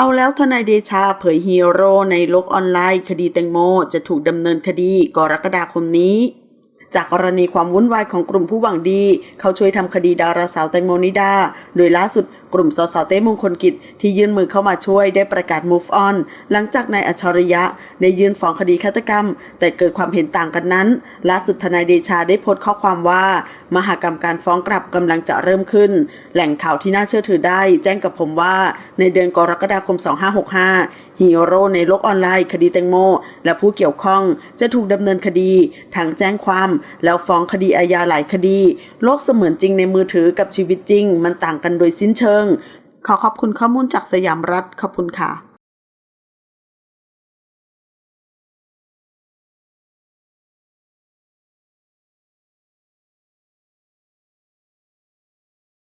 เอาแล้วทนายเดชาเผยฮีโร่ในโลกออนไลน์ คดีแตงโม จะถูกดำเนินคดีกรกฎาคมนี้ จากกรณีความวุ่นวายของกลุ่มผู้หวังดี เขาช่วยทำคดีดาราสาวแตงโมนิดา โดยล่าสุดกลุ่มสสเต้มงคลกิจที่ยื่นมือเข้ามาช่วยได้ประกาศ move on หลังจากนายอัจฉริยะ ได้ยื่นฟ้องคดีฆาตกรรม แต่เกิดความเห็นต่างกันนั้น ล่าสุดทนายเดชาได้โพสต์ข้อความว่า มหากรรมการฟ้องกลับกำลังจะเริ่มขึ้น แหล่งข่าวที่น่าเชื่อถือได้ แจ้งกับผมว่า ในเดือนกรกฎาคม 2565 ฮีโร่ในโลกออนไลน์ คดีแตงโม และผู้เกี่ยวข้องจะถูกดำเนินคดีทางแจ้งความแล้วฟ้องคดีอาญาหลายคดี โลกเสมือนจริงในมือถือกับชีวิตจริง มันต่างกันโดยสิ้นเชิง ขอขอบคุณข้อมูลจากสยามรัฐขอบคุณค่ะ